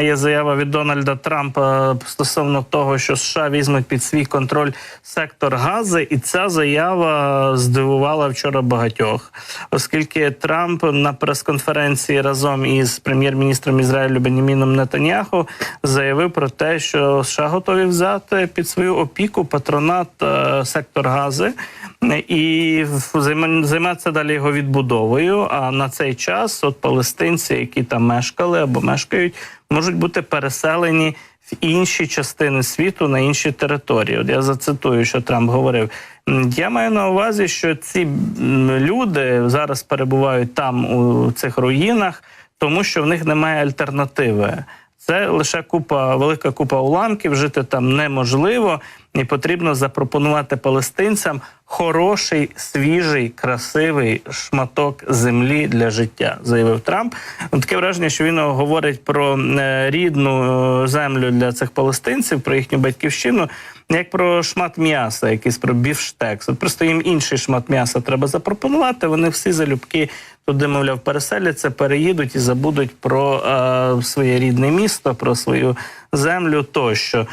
Є заява від Дональда Трампа стосовно того, що США візьмуть під свій контроль сектор гази, і ця заява здивувала вчора багатьох, оскільки Трамп на прес-конференції разом із прем'єр-міністром Ізраїлю Беніміном Нетаньяху заявив про те, що США готові взяти під свою опіку патронат е, сектор гази і займа- займатися далі його відбудовою. А на цей час от палестинці, які там мешкали або мешкають, можуть бути переселені в інші частини світу на інші території. От я зацитую, що Трамп говорив. Я маю на увазі, що ці люди зараз перебувають там у цих руїнах, тому що в них немає альтернативи. Це лише купа, велика купа уламків. Жити там неможливо, і потрібно запропонувати палестинцям хороший, свіжий, красивий шматок землі для життя, заявив Трамп. Ну, Таке враження, що він говорить про е, рідну е, землю для цих палестинців, про їхню батьківщину, як про шмат м'яса, якийсь про бівштекс. От просто їм інший шмат м'яса треба запропонувати. Вони всі залюбки туди, мовляв, переселяться, переїдуть і забудуть про е, своє рідне місто, про свою землю тощо.